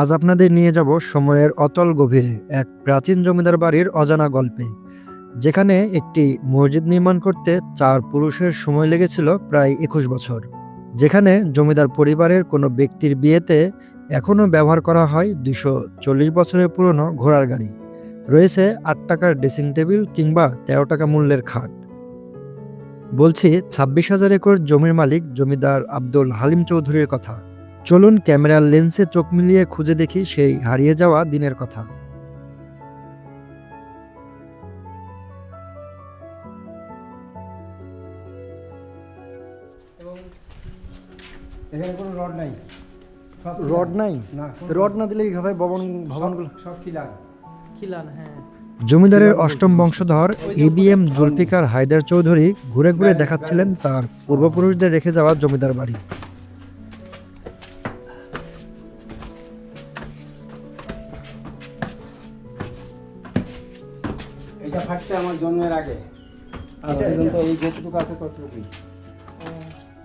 আজ আপনাদের নিয়ে যাব সময়ের অতল গভীরে এক প্রাচীন জমিদার বাড়ির অজানা গল্পে। যেখানে একটি মসজিদ নির্মাণ করতে চার পুরুষের সময় লেগেছিল প্রায় একুশ বছর। যেখানে জমিদার পরিবারের কোনো ব্যক্তির বিয়েতে এখনও ব্যবহার করা হয় দুশো চল্লিশ বছরের পুরনো ঘোড়ার গাড়ি। রয়েছে আট টাকার ড্রেসিং টেবিল কিংবা তেরো টাকা মূল্যের খাট। বলছি ছাব্বিশ হাজার একর জমির মালিক জমিদার আব্দুল হালিম চৌধুরীর কথা। চলুন ক্যামেরার লেন্সে চোখ মিলিয়ে খুঁজে দেখি সেই হারিয়ে যাওয়া দিনের কথা। এখানে কোনো রড নাই। রড নাই? রড না দিলে কীভাবে ভবন ভবনগুলো সব- সব খিলান খিলান হ্যাঁ। জমিদারের অষ্টম বংশধর এবিএম জুলফিকার হায়দার চৌধুরী ঘুরে ঘুরে দেখাচ্ছিলেন তার পূর্বপুরুষদের রেখে যাওয়া জমিদার বাড়ি। আমার জন্মের আগে। পর্যন্ত এই যেটুকু আছে ততটুকুই।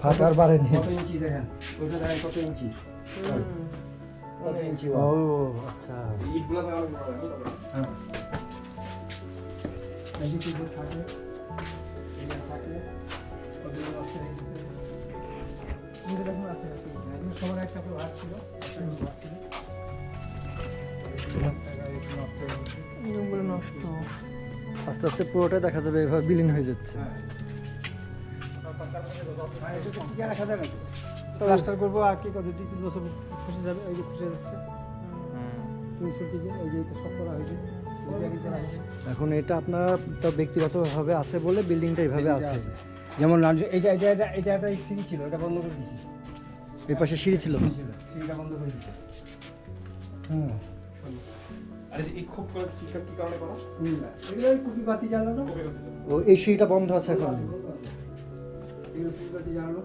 ফাটার বাড়েনি কত ইঞ্চি দেখেন? ওইটা দেখেন কত ইঞ্চি? কত ইঞ্চি ও। আচ্ছা। হ্যাঁ। এই যে থাকে এগুলো থাকে ওগুলো নষ্ট গেছে এগুলো দেখুন আছে আছে। সবার একটা করে ভাগ ছিল। একটা করে ভাগ ছিল। এগুলো নষ্ট। আস্তে আস্তে পুরোটা দেখা যাবে এভাবে বিলীন হয়ে যাচ্ছে। প্লাস্টার করব আর কি তিন বছর খুশি যাবে ওই যে খুশি যাচ্ছে। তিনশো কেজি ওই যে সব করা হয়েছে ওই যে করা হয়েছে। এখন এটা আপনার তো ব্যক্তিগতভাবে আছে বলে বিল্ডিংটা এইভাবে আছে। যেমন এটা এটা এটা একটা সিঁড়ি ছিল এটা বন্ধ করে দিয়েছি। এই পাশে সিঁড়ি ছিল। সিঁড়িটা বন্ধ করে দিয়েছে। হুম। আরে এই খুব কি কি কারণে করা? না। এগুলো কুপি বাতি জ্বালানো। ও এই সিঁড়িটা বন্ধ আছে এখন। এগুলো কুপি বাতি জ্বালানো।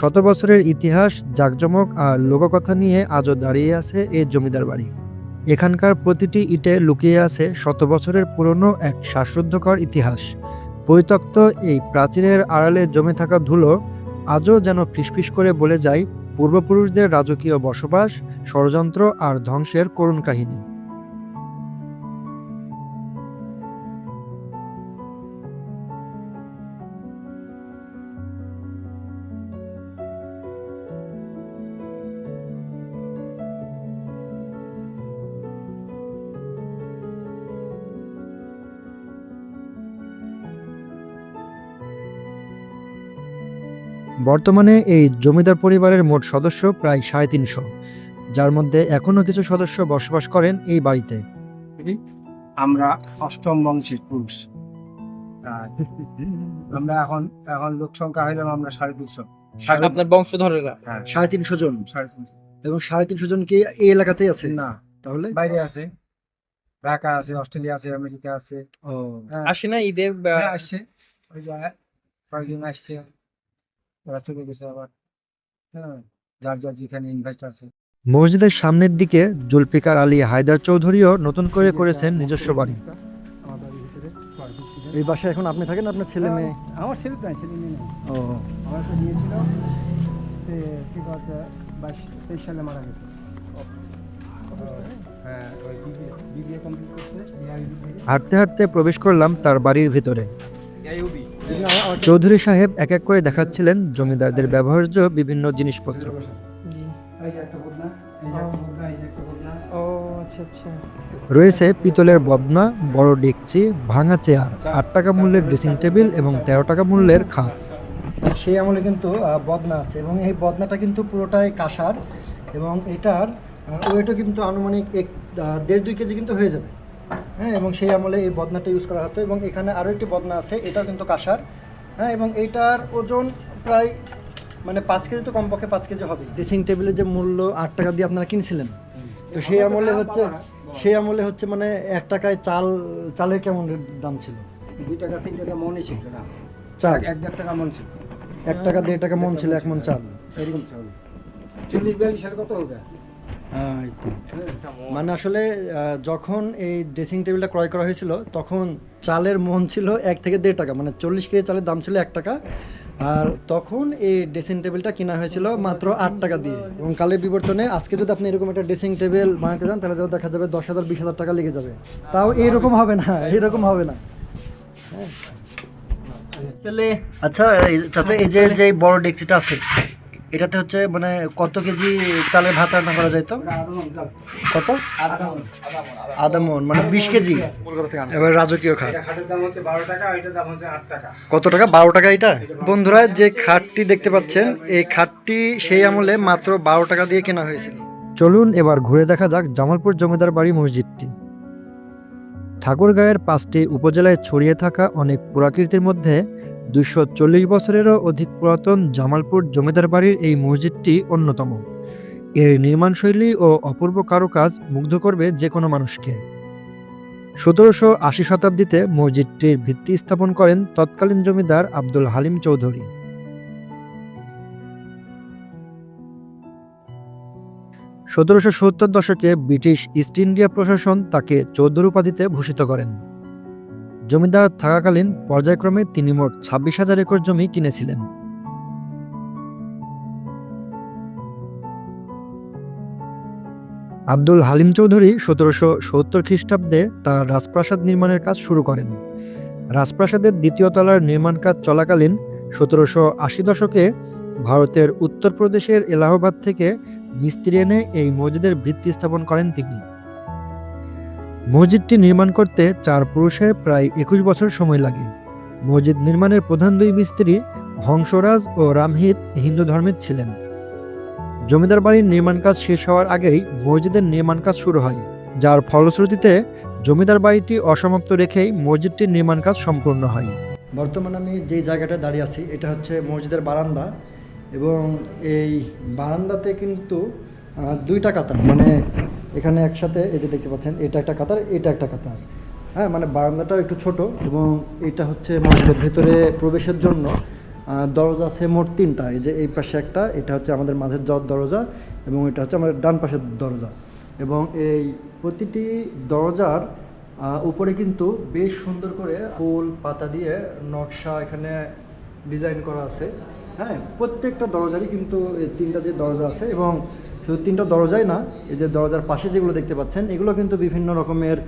শত বছরের ইতিহাস জাকজমক আর লোককথা নিয়ে আজও দাঁড়িয়ে আছে এই জমিদার বাড়ি। এখানকার প্রতিটি ইটে লুকিয়ে আছে শত বছরের পুরনো এক শ্বাসরুদ্ধকর ইতিহাস। পরিত্যক্ত এই প্রাচীরের আড়ালে জমে থাকা ধুলো আজও যেন ফিসফিস করে বলে যায় পূর্বপুরুষদের রাজকীয় বসবাস ষড়যন্ত্র আর ধ্বংসের করুণ কাহিনী। বর্তমানে এই জমিদার পরিবারের মোট সদস্য প্রায় সাড়ে তিনশো যার মধ্যে এখনও কিছু সদস্য বসবাস করেন এই বাড়িতে। আমরা অষ্টম বংশের পুরুষ। আমরা এখন এখন লোক সংখ্যা হইলাম আমরা সাড়ে তিনশো। আপনার বংশধরেরা? হ্যাঁ। সাড়ে তিনশো জন। সাড়ে তিনশো। এবং সাড়ে তিনশো জন কি এই এলাকাতেই আছে? না। তাহলে? বাইরে আছে। ঢাকা আছে অস্ট্রেলিয়া আছে আমেরিকা আছে। ও। হ্যাঁ, আসে না ঈদের হ্যাঁ, আসছে। ওই যে কয়েকদিন আসছে। ওরা চলে গেছে আবার। হ্যাঁ যার যার যেখানে ইনভেস্ট আছে। মসজিদের সামনের দিকে জুলফিকার আলী হায়দার চৌধুরীও নতুন করে করেছেন নিজস্ব বাড়ি। এই বাসায় এখন আপনি থাকেন? আপনার ছেলে মেয়ে? আমার ছেলে নাই ছেলে মেয়ে নাই। ও। আমার তো নিয়েছিল ঠিক আছে বাইশ তেইশ সালে মারা গেছে। হ্যাঁ ওই বিবিএ কমপ্লিট করছে হাঁটতে হাঁটতে প্রবেশ করলাম তার বাড়ির ভিতরে। চৌধুরী সাহেব এক এক করে দেখাচ্ছিলেন জমিদারদের ব্যবহার্য বিভিন্ন জিনিসপত্র। আচ্ছা আচ্ছা। রয়েছে পিতলের বদনা বড় ডেকচি ভাঙা চেয়ার আট টাকা মূল্যের ড্রেসিং টেবিল এবং তেরো টাকা মূল্যের খাট। সেই আমলে কিন্তু বদনা আছে এবং এই বদনাটা কিন্তু পুরোটাই কাঁসার এবং এটার ওয়েটও কিন্তু আনুমানিক এক দেড় দুই কেজি কিন্তু হয়ে যাবে। হ্যাঁ এবং সেই আমলে এই বদনাটা ইউজ করা হতো এবং এখানে আরও একটি বদনা আছে এটাও কিন্তু কাঁসার। হ্যাঁ এবং এইটার ওজন প্রায় মানে পাঁচ কেজি তো কমপক্ষে পাঁচ কেজি হবে ড্রেসিং টেবিলের যে মূল্য আট টাকা দিয়ে আপনারা কিনছিলেন তো সেই আমলে হচ্ছে সেই আমলে হচ্ছে মানে এক টাকায় চাল চালের কেমন দাম ছিল? দুই টাকা তিন টাকা মনে ছিল না। চাল? এক দেড় টাকা মন ছিল। এক টাকা দেড় টাকা মন ছিল এক মন চাল। এরকম চাল। চল্লিশ বিয়াল্লিশ কত হবে। মানে আসলে যখন এই ড্রেসিং টেবিলটা ক্রয় করা হয়েছিল তখন চালের মন ছিল এক থেকে দেড় টাকা মানে চল্লিশ কেজি চালের দাম ছিল এক টাকা। আর তখন এই ড্রেসিং টেবিলটা কেনা হয়েছিল মাত্র আট টাকা দিয়ে। এবং কালের বিবর্তনে আজকে যদি আপনি এরকম একটা ড্রেসিং টেবিল বানাতে যান তাহলে যেন দেখা যাবে দশ হাজার বিশ হাজার টাকা লেগে যাবে। তাও এইরকম হবে না এইরকম হবে না। আচ্ছা এই- চাচা এই যে যে বড় ডেক্সিটা আছে এটাতে হচ্ছে মানে কত কেজি চালের ভাত রান্না করা যায় তো? কত? আধা মন মানে বিশ কেজি। এবার রাজকীয় খাট খাটের দাম হচ্ছে বারো টাকা এটার দাম হচ্ছে আট টাকা। কত টাকা? বারো টাকা এটা? বন্ধুরা যে খাটটি দেখতে পাচ্ছেন এই খাটটি সেই আমলে মাত্র বারো টাকা দিয়ে কেনা হয়েছিল। চলুন এবার ঘুরে দেখা যাক জামালপুর জমিদার বাড়ি মসজিদটি। ঠাকুরগাঁয়ের পাঁচটি উপজেলায় ছড়িয়ে থাকা অনেক পুরাকীর্তির মধ্যে দুশো চল্লিশ বছরেরও অধিক পুরাতন জামালপুর জমিদার বাড়ির এই মসজিদটি অন্যতম। এর নির্মাণশৈলী ও অপূর্ব কারুকাজ মুগ্ধ করবে যে কোনো মানুষকে। সতেরোশো আশি শতাব্দীতে মসজিদটির ভিত্তি স্থাপন করেন তৎকালীন জমিদার আব্দুল হালিম চৌধুরী। সতেরোশো সত্তর দশকে ব্রিটিশ ইস্ট ইন্ডিয়া প্রশাসন তাকে চৌধুরী উপাধিতে ভূষিত করেন। জমিদার থাকাকালীন পর্যায়ক্রমে তিনি মোট ছাব্বিশ হাজার একর জমি কিনেছিলেন। আব্দুল হালিম চৌধুরী সতেরোশো সত্তর খ্রিস্টাব্দে তার রাজপ্রাসাদ নির্মাণের কাজ শুরু করেন। রাজপ্রাসাদের দ্বিতীয় তলার নির্মাণ কাজ চলাকালীন সতেরোশো আশি দশকে ভারতের উত্তরপ্রদেশের এলাহাবাদ থেকে মিস্ত্রি এনে এই মসজিদের ভিত্তি স্থাপন করেন তিনি। মসজিদটি নির্মাণ করতে চার পুরুষের প্রায় একুশ বছর সময় লাগে। মসজিদ নির্মাণের প্রধান দুই মিস্ত্রি হংসরাজ ও রামহিত হিন্দু ধর্মের ছিলেন। জমিদার বাড়ির নির্মাণ কাজ শেষ হওয়ার আগেই মসজিদের নির্মাণ কাজ শুরু হয়, যার ফলশ্রুতিতে জমিদার বাড়িটি অসমাপ্ত রেখেই মসজিদটির নির্মাণ কাজ সম্পূর্ণ হয়। বর্তমানে আমি যে জায়গাটা দাঁড়িয়ে আছি, এটা হচ্ছে মসজিদের বারান্দা এবং এই বারান্দাতে কিন্তু দুইটা কাতার মানে এখানে একসাথে এই যে দেখতে পাচ্ছেন, এটা একটা কাতার, এটা একটা কাতার। হ্যাঁ মানে বারান্দাটাও একটু ছোট এবং এটা হচ্ছে মসজিদের ভেতরে প্রবেশের জন্য দরজা আছে মোট তিনটা। এই যে এই পাশে একটা, এটা হচ্ছে আমাদের মাঝের দরজা এবং এটা হচ্ছে আমাদের ডান পাশের দরজা। এবং এই প্রতিটি দরজার উপরে কিন্তু বেশ সুন্দর করে ফুল, পাতা দিয়ে নকশা এখানে ডিজাইন করা আছে। হ্যাঁ প্রত্যেকটা দরজারই কিন্তু এই তিনটা যে দরজা আছে এবং শুধু তিনটা দরজাই না, এই যে দরজার পাশে যেগুলো দেখতে পাচ্ছেন, এগুলো কিন্তু বিভিন্ন রকমের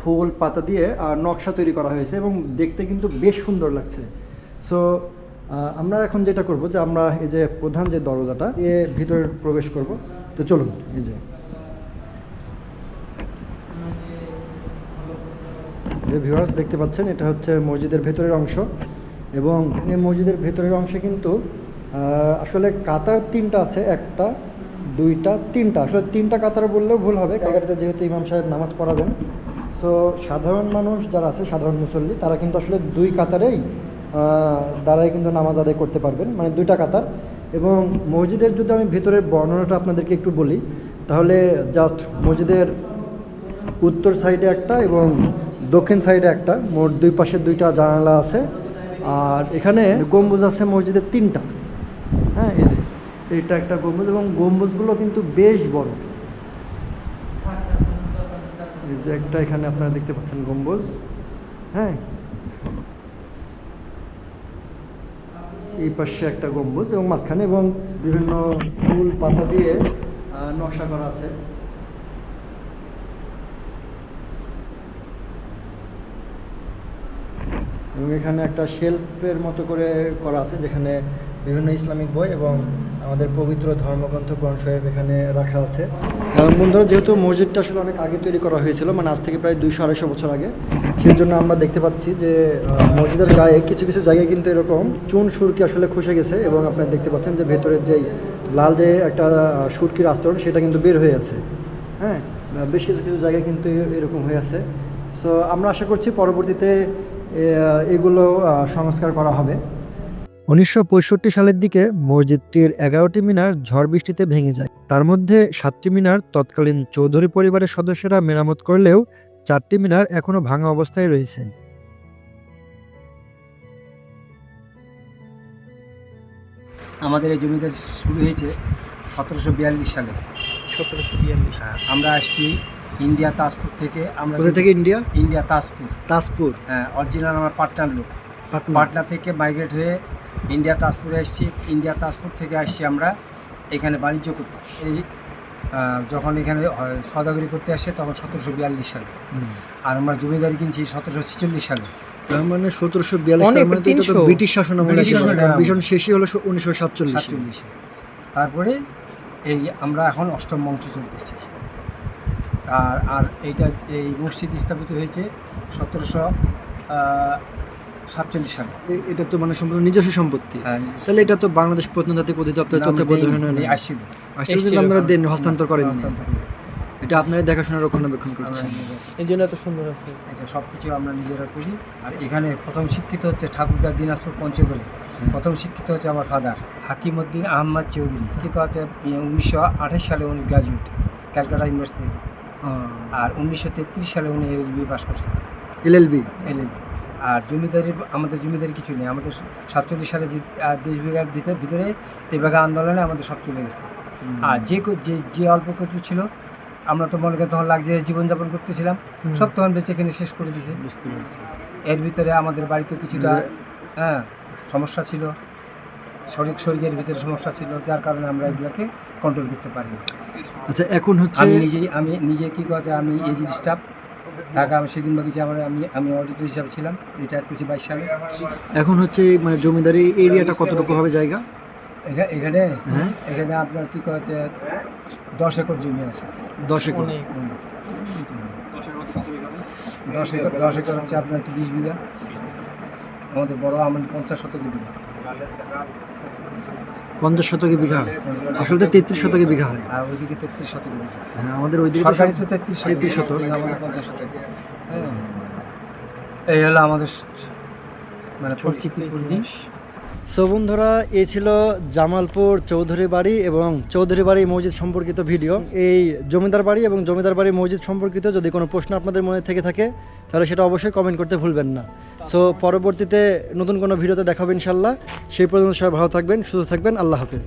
ফুল, পাতা দিয়ে নকশা তৈরি করা হয়েছে এবং দেখতে কিন্তু বেশ সুন্দর লাগছে। সো আমরা এখন যেটা করব যে আমরা এই যে প্রধান যে দরজাটা, এ ভিতরে প্রবেশ করব। তো চলুন, এই যে। যে ভিউয়ার্স দেখতে পাচ্ছেন, এটা হচ্ছে মসজিদের ভেতরের অংশ এবং এই মসজিদের ভেতরের অংশে কিন্তু আসলে কাতার তিনটা আছে, একটা দুইটা, তিনটা। আসলে তিনটা কাতার বললেও ভুল হবে জায়গাটাতে যেহেতু ইমাম সাহেব নামাজ পড়াবেন। সো সাধারণ মানুষ যারা আছে, সাধারণ মুসল্লি, তারা কিন্তু আসলে দুই কাতারেই দ্বারাই কিন্তু নামাজ আদায় করতে পারবেন মানে দুইটা কাতার। এবং মসজিদের যদি আমি ভেতরের বর্ণনাটা আপনাদেরকে একটু বলি, তাহলে জাস্ট মসজিদের উত্তর সাইডে একটা এবং দক্ষিণ সাইডে একটা, মোট দুই পাশে দুইটা জানালা আছে। আর এখানে গম্বুজ আছে মসজিদের তিনটা। হ্যাঁ এই যে। এইটা একটা গম্বুজ এবং গম্বুজগুলো কিন্তু বেশ বড়। এই যে একটা এখানে আপনারা দেখতে পাচ্ছেন গম্বুজ। হ্যাঁ। এই পাশে একটা গম্বুজ এবং মাঝখানে এবং বিভিন্ন ফুল পাতা দিয়ে নকশা করা আছে। এবং এখানে একটা শেলফের মতো করে করা আছে যেখানে বিভিন্ন ইসলামিক বই এবং আমাদের পবিত্র ধর্মগ্রন্থ কোরআন সাহেব এখানে রাখা আছে। বন্ধুরা, যেহেতু মসজিদটা আসলে অনেক আগে তৈরি করা হয়েছিল মানে আজ থেকে প্রায় দুইশো, আড়াইশো বছর আগে সেই জন্য আমরা দেখতে পাচ্ছি যে মসজিদের গায়ে কিছু কিছু জায়গায় কিন্তু এরকম চুন সুরকি আসলে খসে গেছে এবং আপনারা দেখতে পাচ্ছেন যে ভেতরের যেই লাল যে একটা সুরকির আস্তরণ, সেটা কিন্তু বের হয়ে আছে। হ্যাঁ বেশ কিছু কিছু জায়গায় কিন্তু এরকম হয়ে আছে। সো আমরা আশা করছি পরবর্তীতে এগুলো সংস্কার করা হবে। উনিশশো পঁয়ষট্টি সালের দিকে মসজিদটির এগারোটি মিনার ঝড় বৃষ্টিতে ভেঙে যায়। তার মধ্যে সাতটি মিনার তৎকালীন চৌধুরী পরিবারের সদস্যরা মেরামত করলেও চারটি মিনার এখনও ভাঙা অবস্থায় রয়েছে। আমাদের এই জমিদার শুরু হয়েছে সতেরোশো বিয়াল্লিশ সালে। সতেরোশো বিয়াল্লিশ। হ্যাঁ, আমরা আসছি ইন্ডিয়া তাজপুর থেকে। আমরা কোথা থেকে ইন্ডিয়া? ইন্ডিয়া তাজপুর। তাজপুর। হ্যাঁ অরিজিনাল আমার পাটনার লোক। পাটনা থেকে মাইগ্রেট হয়ে ইন্ডিয়া তাজপুরে এসেছি। ইন্ডিয়া তাজপুর থেকে আসছি আমরা এখানে বাণিজ্য করতে। এই যখন এখানে সদাগরি করতে আসে তখন সতেরোশো বিয়াল্লিশ সালে। আর আমরা জমিদারি কিনছি সতেরোশো ছেচল্লিশ সালে। তার মানে সতেরোশো বিয়াল্লিশ মানে তো এটা তো 300 ব্রিটিশ শাসন। ভীষণ শেষই হলো উনিশশো সাতচল্লিশ। সাতচল্লিশে। তারপরে এই আমরা এখন অষ্টম বংশ চলতেছি। আর আর এইটা এই মসজিদ স্থাপিত হয়েছে সতেরোশো সাতচল্লিশ সালে। এটা তো মানে সম্পূর্ণ নিজস্ব সম্পত্তি। হ্যাঁ, তাহলে এটা তো বাংলাদেশ প্রত্নতাত্ত্বিক অধিদপ্তর তত্ত্বাবধানে আসছিল আসলে আপনারা দেন হস্তান্তর করেন করে। এটা আপনারা দেখাশোনা রক্ষণাবেক্ষণ করছেন। এই জন্য এত সুন্দর আছে। এটা সব কিছু আমরা নিজেরা করি। আর এখানে প্রথম শিক্ষিত হচ্ছে ঠাকুরদা দিনাজপুর পঞ্চগড়ে প্রথম শিক্ষিত হচ্ছে আমার ফাদার হাকিমউদ্দিন আহমদ চৌধুরী। কি আছে উনিশশো আঠাশ সালে উনি গ্রাজুয়েট ক্যালকাটা ইউনিভার্সিটি থেকে। আর উনিশশো তেত্রিশ সালে উনি এলএলবি পাস করছেন। এলএলবি এলএলবি আর জমিদারি আমাদের জমিদারি কিছু নেই। আমাদের সাতচল্লিশ সালে যে দেশ বিঘার ভিতরে ভিতরে তেবাগা আন্দোলনে আমাদের সব চলে গেছে। আর যে যে যে অল্প কিছু ছিল আমরা তো মনে করি তখন লাগজারিয়াস জীবনযাপন করতেছিলাম। সব তখন বেঁচে কিনে শেষ করে দিছে। বুঝতে পারছি। এর ভিতরে আমাদের বাড়িতে কিছুটা হ্যাঁ সমস্যা ছিল। শরীর শরীরের ভিতরে সমস্যা ছিল যার কারণে আমরা এগুলোকে কন্ট্রোল করতে পারি আচ্ছা এখন হচ্ছে আমি নিজেই আমি নিজে কী কথা আমি এজি স্টাফ ঢাকা আমি সেগুন বাগিচা আমার আমি আমি অডিটর হিসাবে ছিলাম রিটায়ার করছি বাইশ সালে এখন হচ্ছে মানে জমিদারি এরিয়াটা কতটুকু হবে জায়গা? এখা- এখানে হ্যাঁ। এখানে আপনার কী কচ্ছে দশ একর জমি আছে। দশ একর। দশ একর দশ একর হচ্ছে আপনার একটু বিশ বিঘা। আমাদের বড় আমাদের পঞ্চাশ শতক বিঘা। পঞ্চাশ শতকে বিঘা হয়। আসলে তো তেত্রিশ শতকে বিঘা হয়। আর ওইদিকে তেত্রিশ শতক বিঘা হ্যাঁ। আমাদের ওইদিকে সরকারি তো তেত্রিশ তেত্রিশ শতক। পঞ্চাশ শতক হ্যাঁ। এই হলো আমাদের মানে পরিচিতি। পরিধি সো বন্ধুরা এই ছিল জামালপুর চৌধুরী বাড়ি এবং চৌধুরী বাড়ি মসজিদ সম্পর্কিত ভিডিও। এই জমিদার বাড়ি এবং জমিদার বাড়ি মসজিদ সম্পর্কিত যদি কোনো প্রশ্ন আপনাদের মনে থেকে থাকে, তাহলে সেটা অবশ্যই কমেন্ট করতে ভুলবেন না। সো পরবর্তীতে নতুন কোনো ভিডিওতে দেখাবেন ইনশাল্লাহ সেই পর্যন্ত সবাই ভালো থাকবেন, সুস্থ থাকবেন, আল্লাহ হাফেজ।